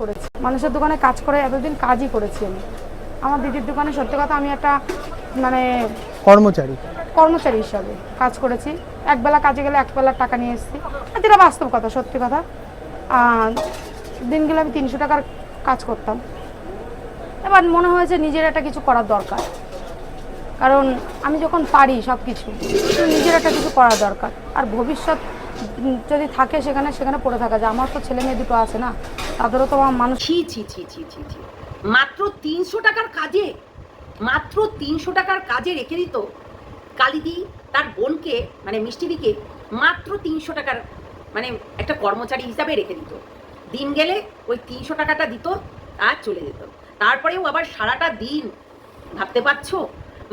করেছি। মানুষের দোকানে কাজ করে এতদিন কাজই করেছি আমি। আমার দিদির দোকানে সত্যি কথা আমি একটা মানে কর্মচারী। কর্মচারী হিসাবে কাজ করেছি। একবেলা কাজে গেলে একবেলার টাকা নিয়ে এসেছি। যেটা বাস্তব কথা সত্যি কথা আর দিন গেলে আমি তিনশো টাকার কাজ করতাম। এবার মনে হয়েছে নিজের একটা কিছু করার দরকার। কারণ আমি যখন পারি সব কিছু নিজের একটা কিছু করার দরকার। আর ভবিষ্যৎ যদি থাকে সেখানে সেখানে পড়ে থাকা যায়। আমার তো ছেলে মেয়ে দুটো আছে না। তাদেরও তো মানুষ ছি ছি ছি ছি ছি ছি। মাত্র তিনশো টাকার কাজে, মাত্র তিনশো টাকার কাজে রেখে দিত কালিদি তার বোনকে মানে মিষ্টিদিকে, মাত্র তিনশো টাকার মানে একটা কর্মচারী হিসাবে রেখে দিত। দিন গেলে ওই তিনশো টাকাটা দিত, আর চলে যেত। তারপরেও আবার সারাটা দিন, ভাবতে পারছ?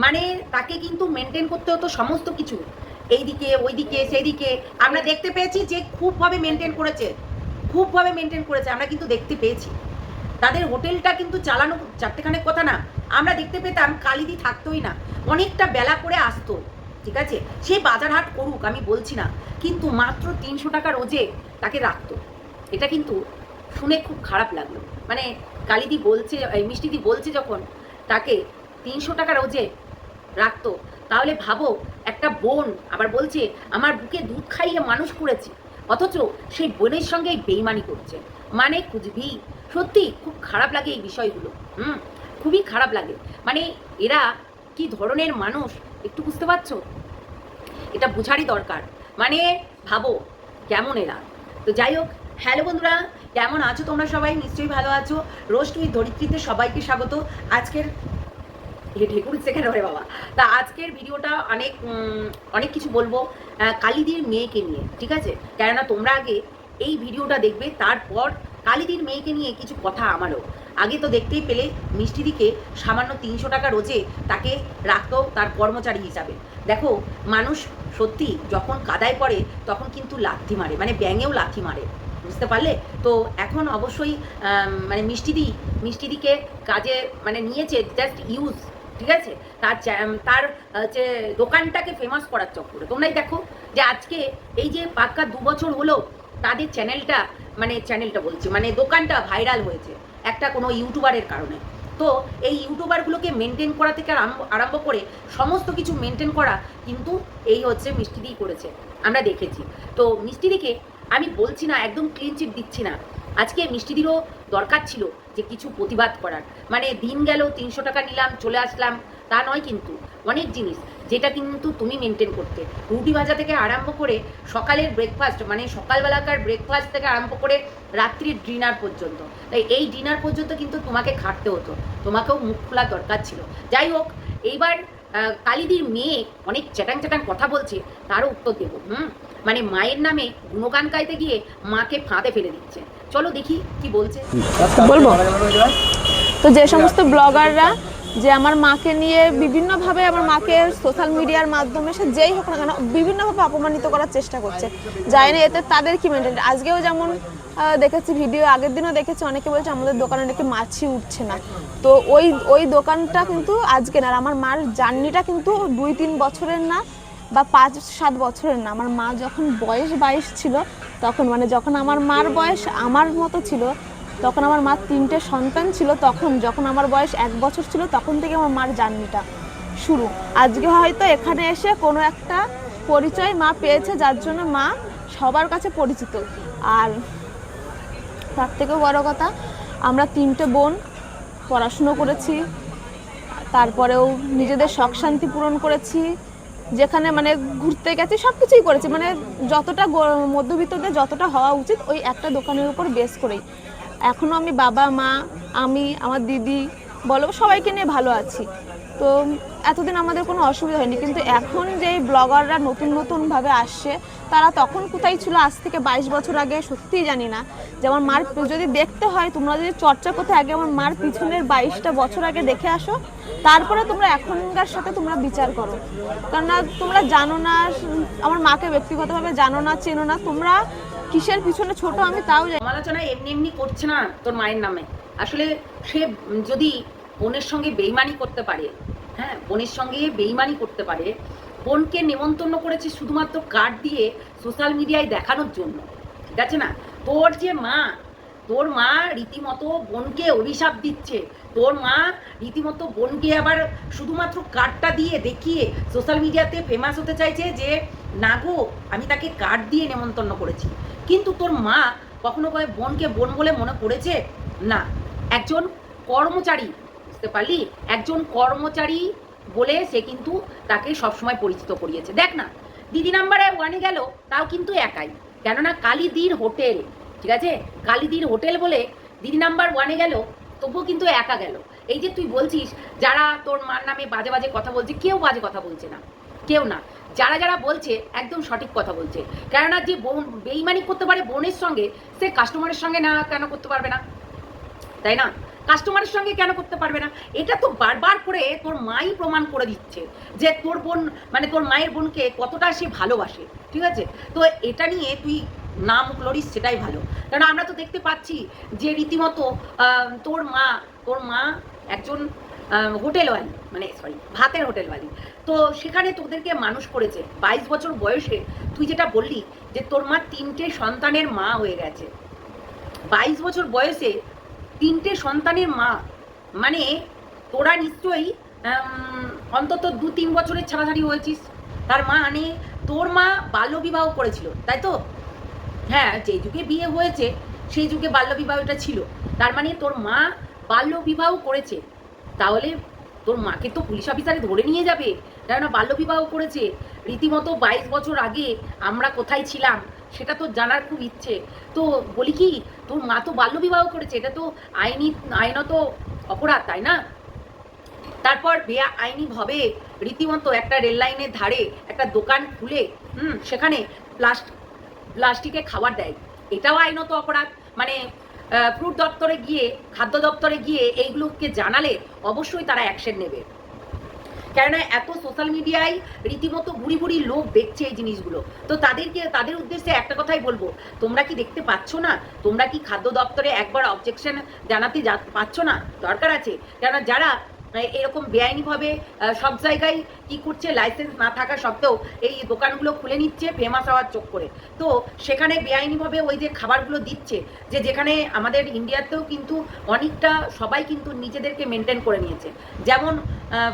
মানে তাকে কিন্তু মেনটেন করতে হতো সমস্ত কিছু। এইদিকে, ওইদিকে, সেইদিকে। আমরা দেখতে পেয়েছি যে খুবভাবে মেনটেন করেছে। খুবভাবে মেনটেন করেছে, আমরা কিন্তু দেখতে পেয়েছি। তাদের হোটেলটা কিন্তু চালানো চারটেখানেক কথা না, আমরা দেখতে পেতাম কালিদি থাকতোই না, অনেকটা বেলা করে আসতো, ঠিক আছে? সে বাজার হাট করুক, আমি বলছি না, কিন্তু মাত্র তিনশো টাকা রোজে তাকে রাখতো। এটা কিন্তু শুনে খুব খারাপ লাগল। মানে কালিদি বলছে মিষ্টিদি বলছে যখন তাকে তিনশো টাকা রোজে রাখতো, তাহলে ভাবো, একটা বোন আবার বলছে, আমার বুকে দুধ খাইয়ে মানুষ করেছে। অথচ সেই বোনের সঙ্গে বেইমানি করছে। মানে কুচবি সত্যি খুব খারাপ লাগে এই বিষয়গুলো। হুম, খুবই খারাপ লাগে। মানে এরা কি ধরনের মানুষ, একটু বুঝতে পারছ? এটা বোঝারই দরকার। মানে ভাবো কেমন এরা। তো যাই হোক, হ্যালো বন্ধুরা, কেমন আছো তোমরা সবাই? নিশ্চয়ই ভালো আছো। রোস্ট উইথ ধরিত্রীতে সবাইকে স্বাগত। আজকের ঢেকুর সেখানে রে বাবা। তা আজকের ভিডিওটা অনেক অনেক কিছু বলব। কালিদির মেয়েকে নিয়ে, ঠিক আছে? কেননা তোমরা আগে এই ভিডিওটা দেখবে, তারপর কালিদির মেয়েকে নিয়ে কিছু কথা আমারও। আগে তো দেখতেই পেলে মিষ্টিদিকে সামান্য তিনশো টাকা রোজে তাকে রাখতো তার কর্মচারী হিসাবে। দেখো, মানুষ সত্যি যখন কাদায় পড়ে, তখন কিন্তু লাথি মারে মানে ব্যাঙেও লাথি মারে, বুঝতে পারলে? তো এখন অবশ্যই মানে মিষ্টিদি, মিষ্টিদিকে কাজে মানে নিয়েছে জাস্ট ইউজ ঠিক আছে? তার তার হচ্ছে দোকানটাকে ফেমাস করার চক্করে। তোমরাই দেখো যে আজকে এই যে পাক্কা দু বছর হলো, তাদের চ্যানেলটা মানে চ্যানেলটা বলছি মানে দোকানটা ভাইরাল হয়েছে, একটা কোনো ইউটিউবারের কারণে। তো এই ইউটিউবারগুলোকে মেনটেন করা থেকে আরম্ভ করে সমস্ত কিছু মেনটেন করা কিন্তু এই হচ্ছে মিষ্টিদিই করেছে। আমরা দেখেছি। তো মিষ্টিদিকে আমি বলছি না, একদম ক্লিন চিট দিচ্ছি না। আজকে মিষ্টিদিরও দরকার ছিল যে কিছু প্রতিবাদ করার। মানে দিন গেল, তিনশো টাকা নিলাম, চলে আসলাম, তা নয় কিন্তু। অনেক জিনিস, যেটা কিন্তু তুমি মেনটেন করতে। রুটি ভাজা থেকে আরম্ভ করে সকালের ব্রেকফাস্ট মানে সকালবেলাকার ব্রেকফাস্ট থেকে আরম্ভ করে রাত্রির ডিনার পর্যন্ত। তাই এই ডিনার পর্যন্ত কিন্তু তোমাকে খাটতে হতো। তোমাকেও মুখ খোলা দরকার ছিল। যাই হোক, এইবার কালিদির মেয়ে অনেক চ্যাটাং চ্যাটাং কথা বলছে, তারও উত্তর দেবো। হুম? মানে মায়ের নামে গুণগান গাইতে গিয়ে মাকে ফাঁদে ফেলে দিচ্ছে। চলো দেখি কি বলছে। বলব? তো যে সমস্ত ব্লগাররা যে আমার মাকে নিয়ে বিভিন্নভাবে আমার মাকে সোশ্যাল মিডিয়ার মাধ্যমে সে যেই হোক না কেন বিভিন্নভাবে অপমানিত করার চেষ্টা করছে। জানি না এতে তাদের কি মেনটেন আজকেও যেমন দেখেছি, ভিডিও আগের দিনও দেখেছি, অনেকে বলছে আমাদের দোকানে নাকি মাছি উঠছে না। তো ওই ওই দোকানটা কিন্তু আজকে না, আর আমার মার জার্নিটা কিন্তু দুই তিন বছরের না, বা পাঁচ সাত বছরের না। আমার মা যখন বয়স বাইশ ছিল, তখন মানে যখন আমার মার বয়স আমার মতো ছিল, তখন আমার মার তিনটে সন্তান ছিল, তখন যখন আমার বয়স এক বছর ছিল, তখন থেকে আমার মার জার্নিটা শুরু। আজকে হয়তো এখানে এসে কোনো একটা পরিচয় মা পেয়েছে, যার জন্য মা সবার কাছে পরিচিত। আর তার থেকেও বড় কথা, আমরা তিনটে বোন পড়াশুনো করেছি, তারপরেও নিজেদের শখ শান্তি পূরণ করেছি, যেখানে মানে ঘুরতে গেছি সব কিছুই করেছি। মানে যতটা মধ্যবিত্তদের যতটা হওয়া উচিত, ওই একটা দোকানের উপর বেস করেই। এখনও আমি বাবা, মা, আমি, আমার দিদি, বলো, সবাইকে নিয়ে ভালো আছি। তো এতদিন আমাদের কোনো অসুবিধা হয়নি। কিন্তু এখন যে ব্লগাররা নতুন নতুনভাবে আসছে, তারা তখন কোথায় ছিল? আজ থেকে বাইশ বছর আগে, সত্যিই জানি না। যে আমার মার যদি দেখতে হয়, তোমরা যদি চর্চা করতে আগে আমার মার পিছনের বাইশটা বছর আগে দেখে আসো। তারপরে তোমরা এখনকার সাথে তোমরা বিচার করো। কেননা তোমরা জানো না, আমার মাকে ব্যক্তিগতভাবে জানো না, চেনো না। তোমরা কিসের পিছনে ছোট আমি তাও জানি না। সমালোচনা এমনি এমনি করছে না তোর মায়ের নামে। আসলে সে যদি বোনের সঙ্গে বেইমানি করতে পারে হ্যাঁ বোনের সঙ্গে বেইমানি করতে পারে। বোনকে নেমন্তন্ন করেছে শুধুমাত্র কার্ড দিয়ে সোশ্যাল মিডিয়ায় দেখানোর জন্য। ঠিক আছে না? তোর যে মা, তোর মা রীতিমতো বোনকে অভিশাপ দিচ্ছে। তোর মা রীতিমতো বোনকে আবার শুধুমাত্র কার্ডটা দিয়ে দেখিয়ে সোশ্যাল মিডিয়াতে ফেমাস হতে চাইছে যে, না গো, আমি তাকে কার্ড দিয়ে নেমন্তন্ন করেছি। কিন্তু তোর মা কখনো কয়ে বোনকে বোন বলে মনে করেছে? না। একজন কর্মচারী বুঝতে পারলি, একজন কর্মচারী বলে সে কিন্তু তাকে সবসময় পরিচিত করিয়েছে। দেখ না, দিদি নাম্বারে ওয়ানে গেল, তাও কিন্তু একাই। কেননা কালিদির হোটেল, ঠিক আছে? কালিদির হোটেল বলে দিদি নাম্বার ওয়ানে গেল, তবুও কিন্তু একা গেল। এই যে তুই বলছিস, যারা তোর মার নামে বাজে বাজে কথা বলছে, কেউ বাজে কথা বলছে না। কেউ না। যারা যারা বলছে, একদম সঠিক কথা বলছে। কেননা যে বোন, বেইমানি করতে পারে বোনের সঙ্গে, সে কাস্টমারের সঙ্গে না কেন করতে পারবে না? তাই না? কাস্টমারের সঙ্গে কেন করতে পারবে না? এটা তো বারবার করে তোর মাই প্রমাণ করে দিচ্ছে যে তোর বোন মানে তোর মায়ের বোনকে কতটা সে ভালোবাসে, ঠিক আছে? তো এটা নিয়ে তুই নাম লড়িস, সেটাই ভালো। কারণ আমরা তো দেখতে পাচ্ছি যে রীতিমতো তোর মা তোর মা একজন হোটেলওয়ালি মানে সরি ভাতের হোটেলওয়ালি। তো সেখানে তোদেরকে মানুষ করেছে। বাইশ বছর বয়সে তুই যেটা বললি যে তোর মা তিনটে সন্তানের মা হয়ে গেছে। বাইশ বছর বয়সে তিনটে সন্তানের মা। মানে তোরা নিশ্চয়ই অন্তত দু তিন বছরের ছাড়াছাড়ি হয়েছিস। তার মা মানে তোর মা বাল্যবিবাহ করেছিল, তাই তো? হ্যাঁ যে যুগে বিয়ে হয়েছে সেই যুগে বাল্যবিবাহটা ছিল। তার মানে তোর মা বাল্যবিবাহ করেছে। তাহলে তোর মাকে তো পুলিশ অফিসারে ধরে নিয়ে যাবে। কেননা বাল্যবিবাহ করেছে। রীতিমতো বাইশ বছর আগে আমরা কোথায় ছিলাম? সেটা তো জানার খুব ইচ্ছে। তো বলি কি, তোর মা তো বাল্যবিবাহ করেছে, এটা তো আইনি, আইনত অপরাধ, তাই না? তারপর বেয়া আইনিভাবে রীতিমতো একটা রেল লাইনের ধারে একটা দোকান খুলে, হুম, সেখানে প্লাস্ট, প্লাস্টিকে খাবার দেয়। এটাও আইনত অপরাধ। মানে ফ্রুট দপ্তরে গিয়ে, খাদ্য দপ্তরে গিয়ে এইগুলোকে জানালে অবশ্যই তারা অ্যাকশন নেবে। কেননা এত সোশ্যাল মিডিয়ায় রীতিমতো বুড়ি বুড়ি লোক দেখছে এই জিনিসগুলো। তো তাদেরকে, তাদের উদ্দেশ্যে একটা কথাই বলব, তোমরা কি দেখতে পাচ্ছ না? তোমরা কি খাদ্য দপ্তরে একবার অবজেকশন জানাতে পারছ না? দরকার আছে। কেননা যারা এরকম বেআইনিভাবে সব জায়গায় কি করছে লাইসেন্স না থাকা সত্ত্বেও এই দোকানগুলো খুলে নিচ্ছে ফেমাস হওয়ার চোখ করে। তো সেখানে বেআইনিভাবে ওই যে খাবারগুলো দিচ্ছে, যে যেখানে আমাদের ইন্ডিয়াতেও কিন্তু অনেকটা সবাই কিন্তু নিজেদেরকে মেনটেন করে নিয়েছে। যেমন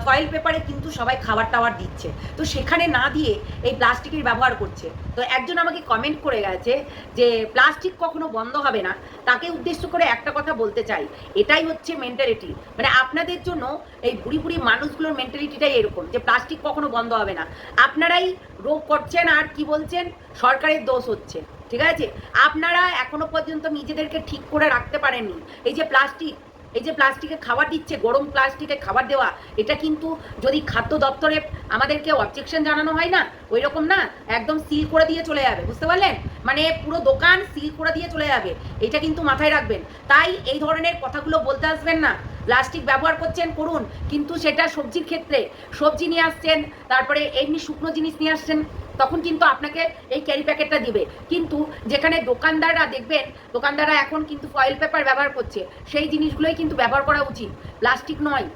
ফয়েল পেপারে কিন্তু সবাই খাবার টাবার দিচ্ছে। তো সেখানে না দিয়ে এই প্লাস্টিকের ব্যবহার করছে। তো একজন আমাকে কমেন্ট করে গেছে যে, প্লাস্টিক কখনো বন্ধ হবে না। তাকে উদ্দেশ্য করে একটা কথা বলতে চাই। এটাই হচ্ছে মেন্টালিটি মানে আপনাদের জন্য এই বুড়ি বুড়ি মানুষগুলোর মেন্টালিটিটাই এরকম যে প্লাস্টিক কখনো বন্ধ হবে না। আপনারাই রোগ করছেন আর কি বলছেন, সরকারের দোষ হচ্ছে, ঠিক আছে? আপনারা এখনও পর্যন্ত নিজেদেরকে ঠিক করে রাখতে পারেননি। এই যে প্লাস্টিক এই যে প্লাস্টিকে খাবার দিচ্ছে, গরম প্লাস্টিকে খাবার দেওয়া, এটা কিন্তু যদি খাদ্য দপ্তরে আমাদেরকে অবজেকশন জানানো হয় না ওই রকম না, একদম সিল করে দিয়ে চলে যাবে, বুঝতে পারলেন? মানে পুরো দোকান সিল করে দিয়ে চলে যাবে, এটা কিন্তু মাথায় রাখবেন। তাই এই ধরনের কথাগুলো বলতে আসবেন না। প্লাস্টিক ব্যবহার করছেন, করুন, কিন্তু সেটা সবজির ক্ষেত্রে, সবজি নিয়ে আসছেন, তারপরে এমনি শুকনো জিনিস নিয়ে আসছেন তখন কিন্তু আপনাকে এই ক্যারি প্যাকেটটা দিবে। কিন্তু যেখানে দোকানদাররা দেখবেন, দোকানদাররা এখন কিন্তু ফয়েল পেপার ব্যবহার করছে, সেই জিনিসগুলোই কিন্তু ব্যবহার করা উচিত। প্লাস্টিক নয়।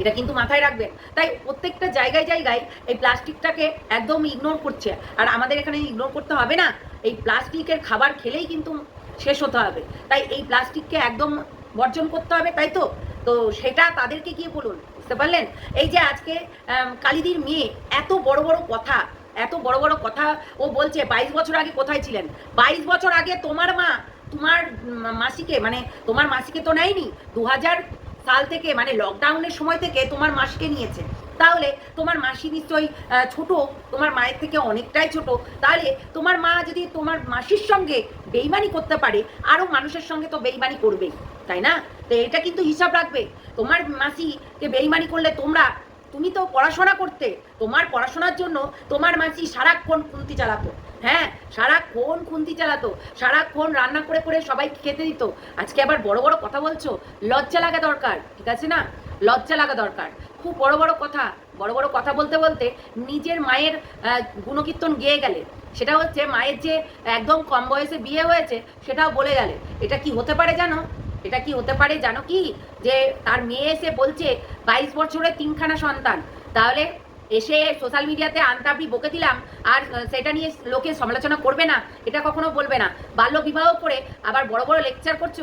এটা কিন্তু মাথায় রাখবেন। তাই প্রত্যেকটা জায়গায় জায়গায় এই প্লাস্টিকটাকে একদম ইগনোর করছে। আর আমাদের এখানে ইগনোর করতে হবে না, এই প্লাস্টিকের খাবার খেলেই কিন্তু শেষ হতে হবে। তাই এই প্লাস্টিককে একদম বর্জন করতে হবে, তাই তো? তো সেটা তাদেরকে গিয়ে বলুন, বুঝতে পারলেন? এই যে আজকে কালিদির মেয়ে, এত বড় বড় কথা এত বড় বড় কথা ও বলছে, বাইশ বছর আগে কোথায় ছিলেন? বাইশ বছর আগে তোমার মা, তোমার মাসিকে মানে তোমার মাসিকে তো নেয়নি দু হাজার সাল থেকে মানে লকডাউনের সময় থেকে তোমার মাসিকে নিয়েছে। তাহলে তোমার মাসি নিশ্চয়ই ছোট, তোমার মায়ের থেকে অনেকটাই ছোট। তাহলে তোমার মা যদি তোমার মাসির সঙ্গে বেইমানি করতে পারে আরও মানুষের সঙ্গে তো বেইমানি করবেই, তাই না? তো এটা কিন্তু হিসাব রাখবে। তোমার মাসিকে বেইমানি করলে তোমরা তুমি তো পড়াশোনা করতে, তোমার পড়াশোনার জন্য তোমার মাসি সারাক্ষণ খুন্তি চালাতো। হ্যাঁ সারাক্ষণ খুন্তি চালাতো, সারাক্ষণ রান্না করে করে সবাই খেতে দিত। আজকে আবার বড় বড় কথা বলছো, লজ্জা লাগা দরকার, ঠিক আছে না? লজ্জা লাগা দরকার। খুব বড় বড় কথা, বড় বড় কথা বলতে বলতে নিজের মায়ের গুণকীর্তন গেয়ে গেলে। সেটা হচ্ছে মায়ের যে একদম কম বয়সে বিয়ে হয়েছে, সেটাও বলে গেলে। এটা কি হতে পারে জানো? এটা কি হতে পারে জানো কি? যে তার মেয়ে এসে বলছে, বাইশ বছরের তিনখানা সন্তান। তাহলে এসে সোশ্যাল মিডিয়াতে আনতাবড়ি বকে দিলাম, আর সেটা নিয়ে লোকে সমালোচনা করবে না, এটা কখনো বলবে না। বাল্য বিবাহ করে আবার বড় বড় লেকচার করছ?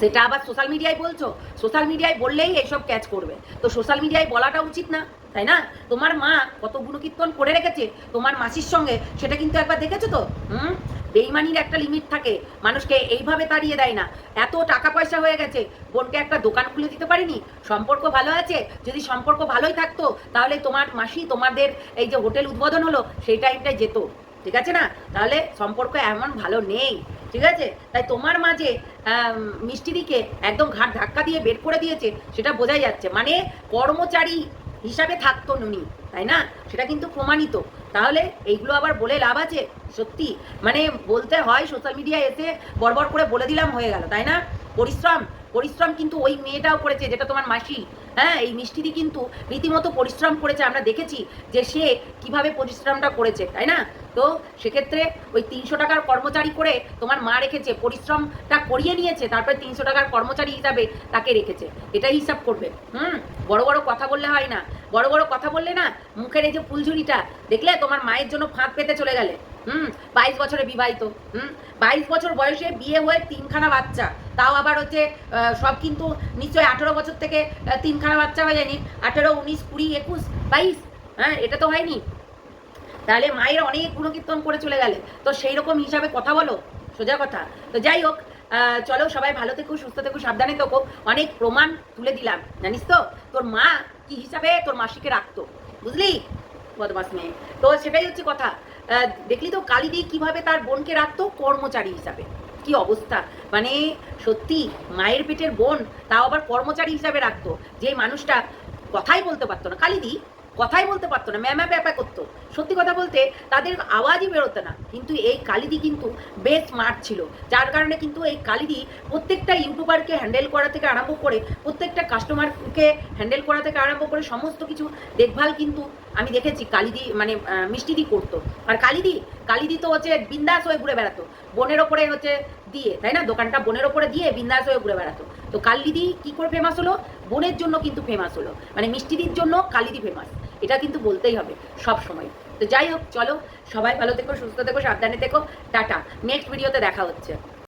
সেটা আবার সোশ্যাল মিডিয়ায় বলছো? সোশ্যাল মিডিয়ায় বললেই এইসব ক্যাচ করবে। তো সোশ্যাল মিডিয়ায় বলাটা উচিত না, তাই না? তোমার মা কত গুণকীর্তন করে রেখেছে, তোমার মাসির সঙ্গে, সেটা কিন্তু একবার দেখেছ তো? হুম? বেইমানির একটা লিমিট থাকে, মানুষকে এইভাবে তাড়িয়ে দেয় না। এত টাকা পয়সা হয়ে গেছে, বোনকে একটা দোকান খুলে দিতে পারিনি? সম্পর্ক ভালো আছে? যদি সম্পর্ক ভালোই থাকতো, তাহলে তোমার মাসি তোমাদের এই যে হোটেল উদ্বোধন হলো, সেই টাইমটায় যেত। ঠিক আছে না? তাহলে সম্পর্ক এমন ভালো নেই। ঠিক আছে? তাই তোমার মাঝে মিষ্টিদিকে একদম ঘাট ধাক্কা দিয়ে বের করে দিয়েছে, সেটা বোঝাই যাচ্ছে। মানে কর্মচারী হিসাবে থাকতো নুনি তাই না? সেটা কিন্তু প্রমাণিত। তাহলে এইগুলো আবার বলে লাভ আছে? সত্যি? মানে বলতে হয় সোশ্যাল মিডিয়া এসে বরবর করে বলে দিলাম হয়ে গেল, তাই না? পরিশ্রম পরিশ্রম কিন্তু ওই মেয়েটাও করেছে, যেটা তোমার মাসি। হ্যাঁ এই মিষ্টিদি কিন্তু রীতিমতো পরিশ্রম করেছে। আমরা দেখেছি যে সে কীভাবে পরিশ্রমটা করেছে, তাই না? তো সেক্ষেত্রে ওই তিনশো টাকার কর্মচারী করে তোমার মা রেখেছে, পরিশ্রমটা করিয়ে নিয়েছে, তারপরে তিনশো টাকার কর্মচারী হিসাবে তাকে রেখেছে। এটাই হিসাব করবে। হুম? বড় বড় কথা বললে হয় না। বড় বড় কথা বললে না, মুখের এই যে ফুলঝুরিটা, দেখলে তোমার মায়ের জন্য ফাঁদ পেতে চলে গেলে। হুম? বাইশ বছরে বিবাহিত। হুম? বাইশ বছর বয়সে বিয়ে হয়ে তিনখানা বাচ্চা। তাও আবার হচ্ছে সব কিন্তু নিশ্চয়ই আঠেরো বছর থেকে তিনখানা বাচ্চা হয়ে যায়নি। আঠেরো, উনিশ, কুড়ি, একুশ, বাইশ হ্যাঁ এটা তো হয়নি। তাহলে মায়ের অনেক গুণকীর্তন করে চলে গেলে। তো সেই রকম হিসাবে কথা বলো, সোজা কথা। তো যাই হোক চলো সবাই ভালো থেকো, সুস্থ থেকো, সাবধানে থেকো। অনেক প্রমাণ তুলে দিলাম, জানিস তো? তোর মা কি হিসাবে তোর মাসিকে রাখতো, বুঝলি? বদমাস মেয়ে। তো সেটাই হচ্ছে কথা। দেখলি তো কালিদি কীভাবে তার বোনকে রাখতো? কর্মচারী হিসাবে। কি অবস্থা? মানে সত্যি মায়ের পেটের বোন, তাও আবার কর্মচারী হিসাবে রাখতো। যে মানুষটা কথাই বলতে পারতো না। কালিদি কথাই বলতে পারতো না ম্যামা ব্যাপা করতো। সত্যি কথা বলতে তাদের আওয়াজই বেরোতো না। কিন্তু এই কালিদি কিন্তু বেশ স্মার্ট ছিল। যার কারণে কিন্তু এই কালিদি প্রত্যেকটা ইউটিউবারকে হ্যান্ডেল করা থেকে আরম্ভ করে, প্রত্যেকটা কাস্টমারকে হ্যান্ডেল করা থেকে আরম্ভ করে সমস্ত কিছু দেখভাল কিন্তু আমি দেখেছি কালিদি মানে মিষ্টিদি করতো। আর কালিদি কালিদি তো হচ্ছে বিন্দাস হয়ে ঘুরে বেড়াতো। বোনের ওপরে হচ্ছে দিয়ে, তাই না? দোকানটা বোনের ওপরে দিয়ে বিন্দাস হয়ে ঘুরে বেড়াতো। তো কালিদি কি করে ফেমাস হলো? বোনের জন্য কিন্তু ফেমাস হলো। মানে মিষ্টিদির জন্য কালিদি ফেমাস এটা কিন্তু বলতেই হবে সব সময়। তো যাই হোক, চলো সবাই ভালো থেকো, সুস্থ থেকো, সাবধানে থেকো। টাটা। নেক্সট ভিডিওতে দেখা হচ্ছে।